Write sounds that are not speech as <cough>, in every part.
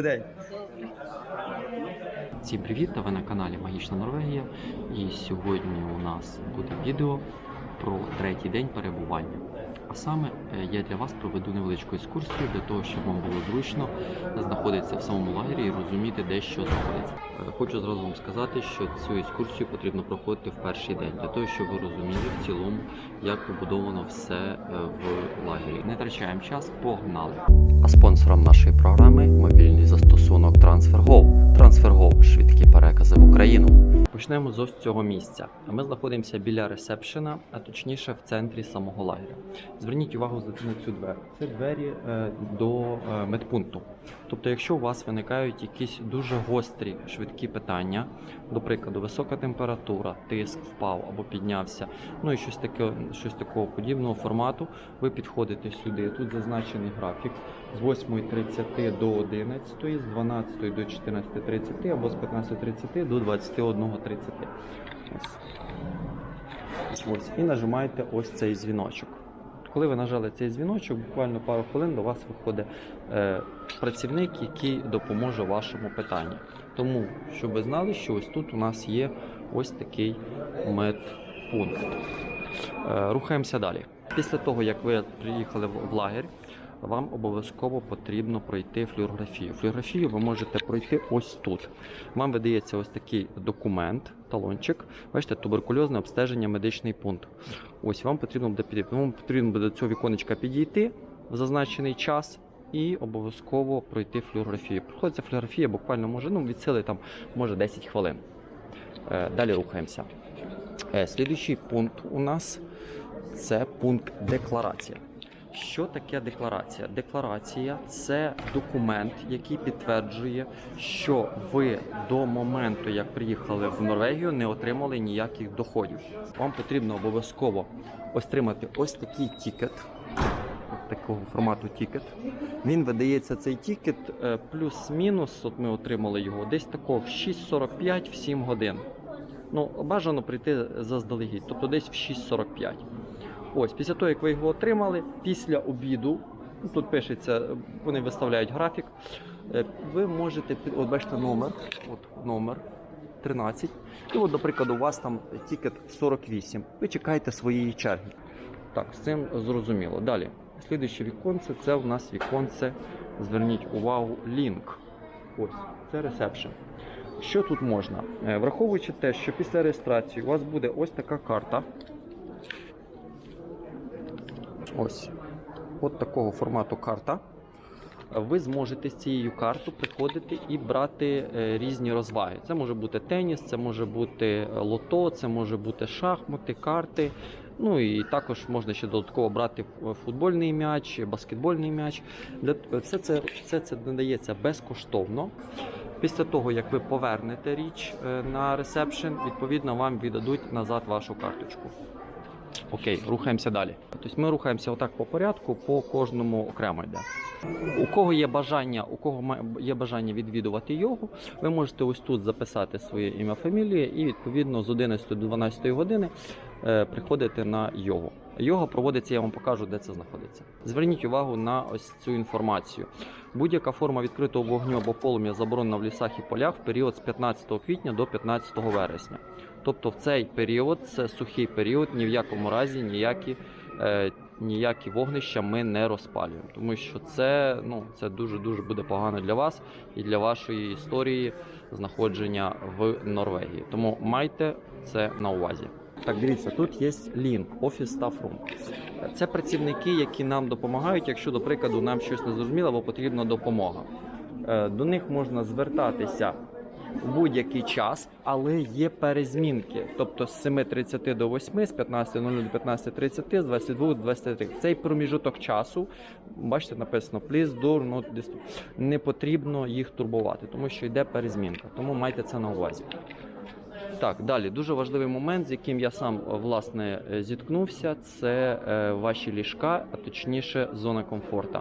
Добрий день. Всім привіт! Ви на каналі Магічна Норвегія. І сьогодні у нас буде відео про третій день перебування. А саме е, я для вас проведу невеличку екскурсію для того, щоб вам було зручно знаходитися в самому лагері і розуміти, де що знаходиться. Е, Хочу зразу вам сказати, що цю екскурсію потрібно проходити в перший день, для того, щоб ви розуміли в цілому, як побудовано все е, в лагері. Не втрачаємо час, погнали! А спонсором нашої програми мобільний застосунок TransferGo. TransferGo – швидкі перекази в Україну. Почнемо з ось цього місця. Ми знаходимося біля ресепшена, а точніше в центрі самого лагеря. Зверніть увагу на цю двері. Це двері е, до е, медпункту. Тобто, якщо у вас виникають якісь дуже гострі швидкі питання, до прикладу, висока температура, тиск впав або піднявся, ну і щось таке, щось такого подібного формату, ви підходите сюди. Тут зазначений графік з 8.30 до 11, з 12 до 14.30 або з 15.30 до 21.30. Ось. Ось. І нажимаєте ось цей дзвіночок. Коли ви нажали цей дзвіночок, буквально пару хвилин до вас виходить е, працівник, який допоможе вашому питанні. Тому, щоб ви знали, що ось тут у нас є ось такий медпункт. Е, рухаємося далі. Після того, як ви приїхали в лагерь, вам обов'язково потрібно пройти флюорографію. Флюорографію ви можете пройти ось тут. Вам видається ось такий документ, талончик. Бачите, туберкульозне обстеження, медичний пункт. Ось вам потрібно буде підійти. Вам потрібно буде до цього віконечка підійти в зазначений час. І обов'язково пройти флюорографію. Проходиться флюорографія буквально може ну, від сили там може 10 хвилин. Е, далі рухаємося. Е, слідуючий пункт у нас це пункт декларація. Що таке декларація? Декларація це документ, який підтверджує, що ви до моменту, як приїхали в Норвегію, не отримали ніяких доходів. Вам потрібно обов'язково отримати ось такий тікет. Такого формату тікет. Він видається цей тікет е, плюс-мінус. От ми отримали його десь такого в 6.45 в 7 годин. Ну, бажано прийти заздалегідь, тобто десь в 6.45. Ось, після того, як ви його отримали, після обіду, тут пишеться, вони виставляють графік, е, ви можете, от бачите номер, от номер 13, і от, до прикладу, у вас там тікет 48. Ви чекаєте своєї черги. Так, з цим зрозуміло. Далі. Слідуюче віконце це у нас віконце, зверніть увагу, лінк. Ось, це ресепшн. Що тут можна? Е, Враховуючи те, що після реєстрації у вас буде ось така карта. Ось. От такого формату карта. Ви зможете з цією картою приходити і брати е, різні розваги. Це може бути теніс, це може бути е, лото, це може бути шахмати, карти. Ну і також можна ще додатково брати футбольний м'яч, баскетбольний м'яч. Все це, все це надається безкоштовно. Після того, як ви повернете річ е, на ресепшн, відповідно вам віддадуть назад вашу карточку. Окей, рухаємося далі. Тобто ми рухаємося отак по порядку, по кожному окремо йде. У кого є бажання, у кого є бажання відвідувати йогу, ви можете ось тут записати своє ім'я, фамілію і відповідно з 11 до 12 години е, приходити на йогу. Йога проводиться, я вам покажу, де це знаходиться. Зверніть увагу на ось цю інформацію. Будь-яка форма відкритого вогню або полум'я заборонена в лісах і полях в період з 15 квітня до 15 вересня. Тобто в цей період, це сухий період, ні в якому разі ніякі, е, ніякі вогнища ми не розпалюємо. Тому що це, ну, це дуже-дуже буде погано для вас і для вашої історії знаходження в Норвегії. Тому майте це на увазі. Так, дивіться, тут є лінк Office Staff Room. Це працівники, які нам допомагають, якщо, до прикладу, нам щось не зрозуміло або потрібна допомога. Е, До них можна звертатися у будь-який час, але є перезмінки. Тобто з 7.30 до 8, з 15.00 до 15.30, з 22 до 23. Цей проміжуток часу, бачите, написано please do not disturb. Не потрібно їх турбувати, тому що йде перезмінка. Тому майте це на увазі. Так, далі дуже важливий момент, з яким я сам е, власне е, зіткнувся, це е, ваші ліжка, а точніше зона комфорта.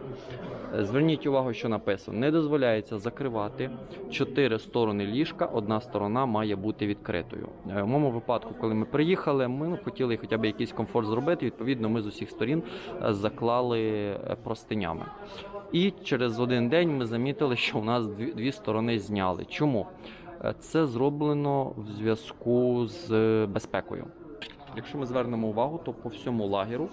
Зверніть увагу, що написано: не дозволяється закривати чотири сторони ліжка, одна сторона має бути відкритою. В моєму випадку, коли ми приїхали, ми ну, хотіли хоча б якийсь комфорт зробити. Відповідно, ми з усіх сторін заклали простинями. І через один день ми замітили, що у нас дві, дві сторони зняли. Чому? Е, Це зроблено в зв'язку з е, безпекою. Якщо ми звернемо увагу, то по всьому лагеру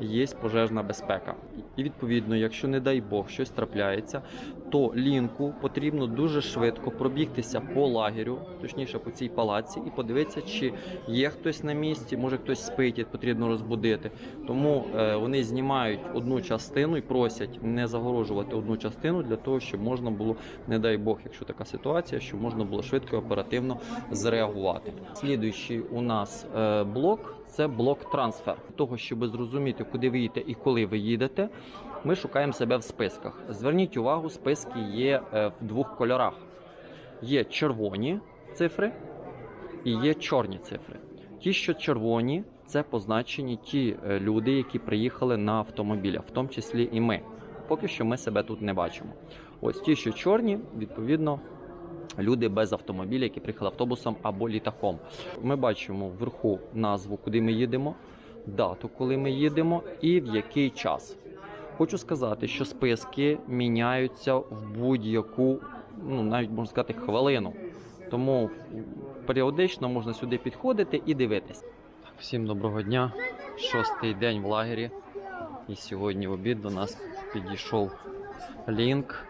є пожежна безпека. І відповідно, якщо не дай Бог щось трапляється, то лінку потрібно дуже швидко пробігтися по лагерю, точніше по цій палаці, і подивитися, чи є хтось на місці, може хтось спить, і потрібно розбудити. Тому е, вони знімають одну частину і просять не загорожувати одну частину для того, щоб можна було, не дай Бог, якщо така ситуація, щоб можна було швидко і оперативно зреагувати. Слідуючий у нас е, це блок трансфер. Для Того, щоб зрозуміти, куди ви їдете і коли ви їдете, ми шукаємо себе в списках. Зверніть увагу, списки є е, в двох кольорах: є червоні цифри і є чорні цифри. Ті, що червоні, це позначені ті е, люди, які приїхали на автомобілях, в тому числі і ми. Поки що ми себе тут не бачимо. Ось ті, що чорні, відповідно, люди без автомобіля, які приїхали автобусом або літаком. Ми бачимо вверху назву, куди ми їдемо, дату, коли ми їдемо, і в який час. Хочу сказати, що списки міняються в будь-яку, ну навіть можна сказати, хвилину. Тому періодично можна сюди підходити і дивитись. Всім доброго дня. Шостий день в лагері. І сьогодні в обід до нас підійшов лінк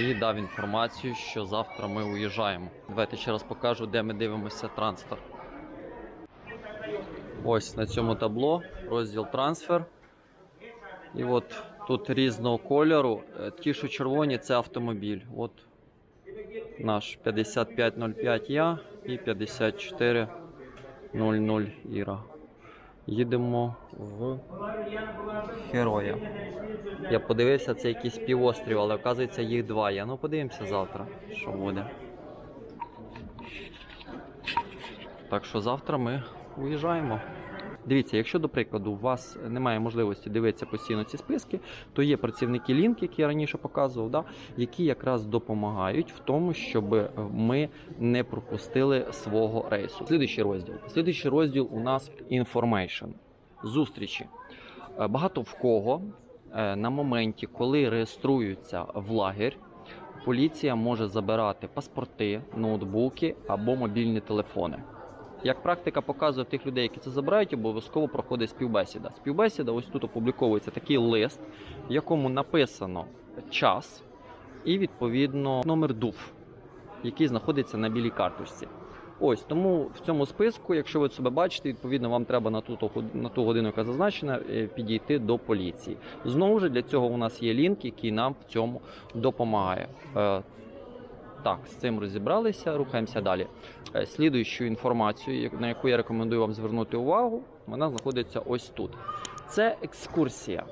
і дав інформацію, що завтра ми уїжджаємо. Давайте ще раз покажу, де ми дивимося трансфер. Ось на цьому табло розділ трансфер. І от тут різного кольору. Е, Ті, що червоні, це автомобіль. От наш 5505 я і 5400 Іра. Їдемо в Героя. Я подивився, це якийсь півострів, але оказується їх два Я Ну подивимося завтра, що буде. Так що завтра ми уїжджаємо. Дивіться, якщо, до прикладу, у вас немає можливості дивитися постійно ці списки, то є працівники лінк, які я раніше показував, да, які якраз допомагають в тому, щоб ми не пропустили свого рейсу. Слідуючий розділ. Слідуючий розділ у нас information. Зустрічі. Е, Багато в кого е, на моменті, коли реєструються в лагерь, поліція може забирати паспорти, ноутбуки або мобільні телефони. Як практика показує тих людей, які це забирають, обов'язково проходить співбесіда. Співбесіда, ось тут опубліковується такий лист, в якому написано час і відповідно номер ДУФ, який знаходиться на білій карточці. Ось тому в цьому списку, якщо ви себе бачите, відповідно вам треба на ту, на ту годину, яка зазначена, е, підійти до поліції. Знову ж для цього у нас є лінк, який нам в цьому допомагає. Так, з цим розібралися, рухаємося далі. Е, Слідуючу інформацію, на яку я рекомендую вам звернути увагу, вона знаходиться ось тут. Це екскурсія.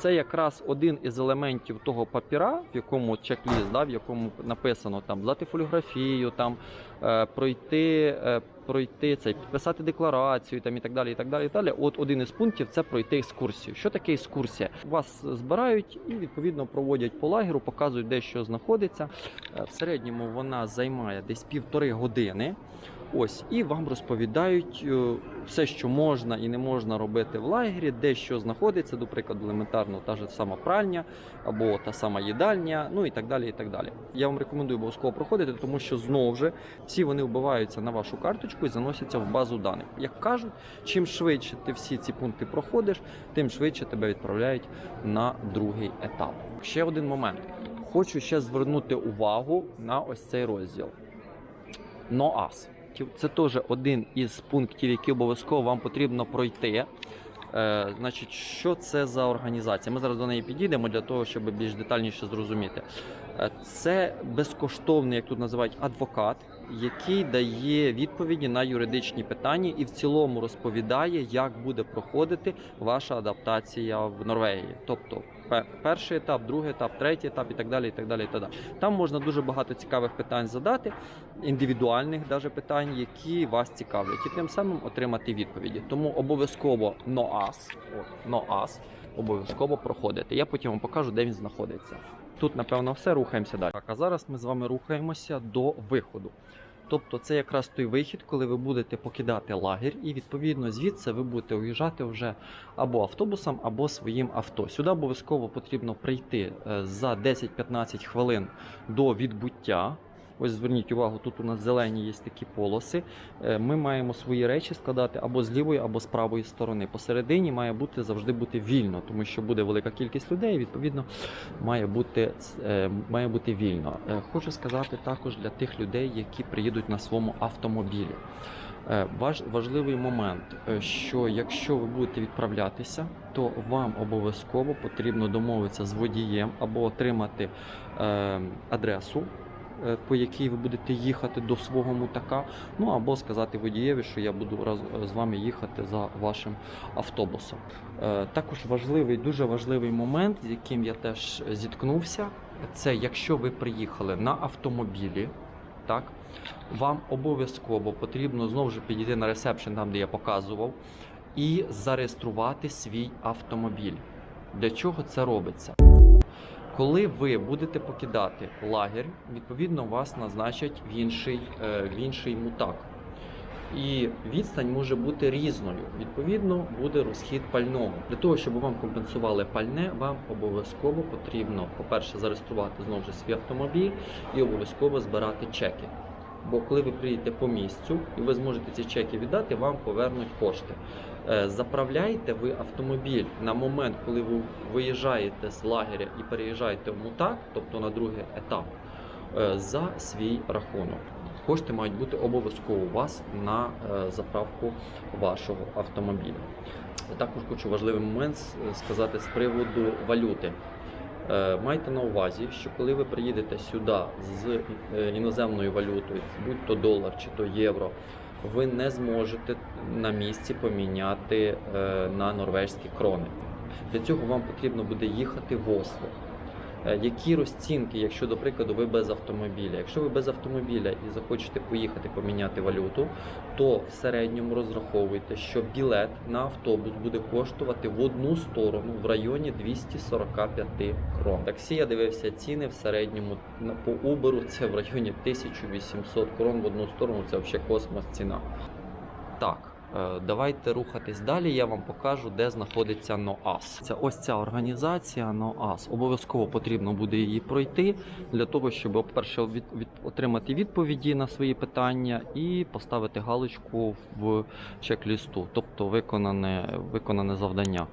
Це якраз один із елементів того папіра, в якому чек-ліст, да, в якому написано там здати фотографію, там е, пройти, е, пройти цей, підписати декларацію, там і так далі. І так далі. І далі. От один із пунктів це пройти екскурсію. Що таке екскурсія? Вас збирають і відповідно проводять по лагеру, показують, де що знаходиться. Е, В середньому вона займає десь півтори години. Ось, і вам розповідають е, все, що можна і не можна робити в лагері, де що знаходиться, до прикладу, елементарно та ж сама пральня або та сама їдальня, ну і так далі. і так далі. Я вам рекомендую обов'язково проходити, тому що знову ж всі вони вбиваються на вашу карточку і заносяться в базу даних. Як кажуть, чим швидше ти всі ці пункти проходиш, тим швидше тебе відправляють на другий етап. Ще один момент. Хочу ще звернути увагу на ось цей розділ. НОАС. Це теж один із пунктів, які обов'язково вам потрібно пройти. Е, значить, що це за організація? Ми зараз до неї підійдемо для того, щоб більш детальніше зрозуміти. Е, це безкоштовний, як тут називають, адвокат, який дає відповіді на юридичні питання і в цілому розповідає, як буде проходити ваша адаптація в Норвегії. Тобто перший етап, другий етап, третій етап і так далі. І так далі, і так далі. Там можна дуже багато цікавих питань задати, індивідуальних даже питань, які вас цікавлять, і тим самим отримати відповіді. Тому обов'язково НОАС, НОАС обов'язково проходити. Я потім вам покажу, де він знаходиться. Тут, напевно, все рухаємося далі. Так, а зараз ми з вами рухаємося до виходу. Тобто це якраз той вихід, коли ви будете покидати лагерь, і відповідно звідси ви будете уїжджати вже або автобусом, або своїм авто. Сюди обов'язково потрібно прийти е, за 10-15 хвилин до відбуття. Ось зверніть увагу, тут у нас зелені є такі полоси. Е, Ми маємо свої речі складати або з лівої, або з правої сторони. Посередині має бути завжди бути вільно, тому що буде велика кількість людей. Відповідно, має бути, е, має бути вільно. Е, Хочу сказати також для тих людей, які приїдуть на своєму автомобілі. Важ, важливий момент, що якщо ви будете відправлятися, то вам обов'язково потрібно домовитися з водієм або отримати е, адресу, по якій ви будете їхати до свого мутака. Ну або сказати водієві, що я буду раз з вами їхати за вашим автобусом. Е, Також важливий, дуже важливий момент, з яким я теж зіткнувся, це якщо ви приїхали на автомобілі, так вам обов'язково потрібно знову ж підійти на ресепшн, там де я показував, і зареєструвати свій автомобіль. Для чого це робиться? Коли ви будете покидати лагерь, відповідно вас назначать в інший, е, в інший мутак. І відстань може бути різною. Відповідно, буде розхід пального. Для того, щоб вам компенсували пальне, вам обов'язково потрібно, по-перше, зареєструвати знову ж свій автомобіль і обов'язково збирати чеки. Бо коли ви приїдете по місцю і ви зможете ці чеки віддати, вам повернуть кошти. Е, Заправляйте ви автомобіль на момент, коли ви виїжджаєте з лагеря і переїжджаєте в мутак, тобто на другий етап, е, за свій рахунок. Кошти мають бути обов'язково у вас на е, заправку вашого автомобіля. Також хочу важливий момент сказати з приводу валюти. Майте на увазі, що коли ви приїдете сюди з іноземною валютою, будь то долар чи то євро, ви не зможете на місці поміняти е, на норвезькі крони. Для цього вам потрібно буде їхати в Осло. Е, Які розцінки, якщо, до прикладу, ви без автомобіля? Якщо ви без автомобіля і захочете поїхати поміняти валюту, то в середньому розраховуйте, що білет на автобус буде коштувати в одну сторону в районі 245 крон. Таксі я дивився ціни в середньому по Uber <laughs> це в районі 1800 крон в одну сторону. Це взагалі космос ціна. Так, давайте рухатись далі. Я вам покажу, де знаходиться НОАС. Це ось ця організація НОАС. Обов'язково потрібно буде її пройти для того, щоб, по-перше, від, від, отримати відповіді на свої питання і поставити галочку в чек-лісту, тобто виконане, виконане завдання.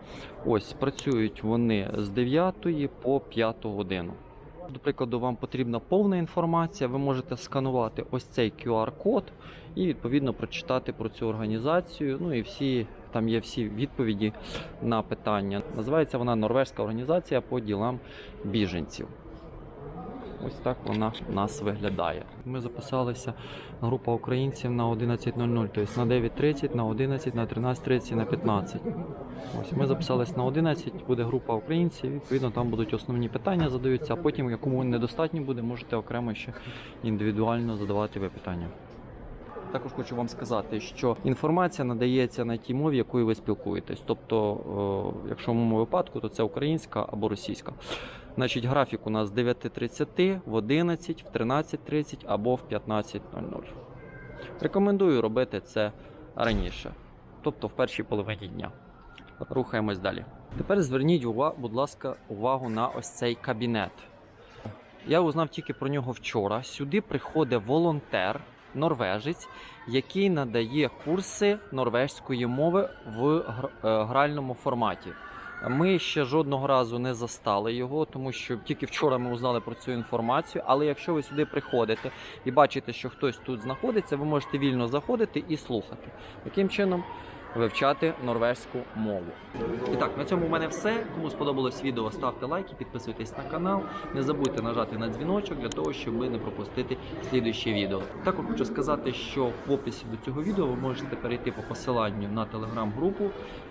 Ось працюють вони з 9 по 5 годину. До прикладу, вам потрібна повна інформація. Ви можете сканувати ось цей QR-код і відповідно прочитати про цю організацію. Ну і всі там є всі відповіді на питання. Називається вона Норвезька організація по ділам біженців. Ось так вона в нас виглядає. Ми записалися група українців на 11.00, тобто на 9.30, на 11, на 13.30, на 15. Ось ми записались на 11, буде група українців. Відповідно, там будуть основні питання задаються, а потім, якому недостатньо буде, можете окремо ще індивідуально задавати ви питання. Також хочу вам сказати, що інформація надається на тій мові, якою ви спілкуєтесь. Тобто, якщо в моєму випадку, то це українська або російська. Значить, графік у нас з 9.30 в 11, в 13.30 або в 15.00. Рекомендую робити це раніше, тобто в першій половині дня. Рухаємось далі. Тепер зверніть увагу, будь ласка, увагу на ось цей кабінет. Я узнав тільки про нього вчора. Сюди приходить волонтер, норвежець, який надає курси норвезької мови в е, гральному форматі. Ми ще жодного разу не застали його, тому що тільки вчора ми узнали про цю інформацію. Але якщо ви сюди приходите і бачите, що хтось тут знаходиться, ви можете вільно заходити і слухати. Таким чином, вивчати норвезьку мову. І так, на цьому в мене все. Кому сподобалось відео, ставте лайки, підписуйтесь на канал. Не забудьте нажати на дзвіночок для того, щоб не пропустити слідуюче відео. Також хочу сказати, що в описі до цього відео ви можете перейти по посиланню на телеграм-групу,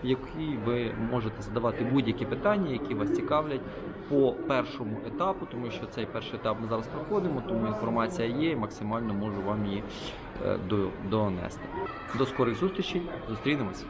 в якій ви можете задавати будь-які питання, які вас цікавлять по першому етапу, тому що цей перший етап ми зараз проходимо, тому інформація є і максимально можу вам її донести. До скорих зустрічей, зустрінемось.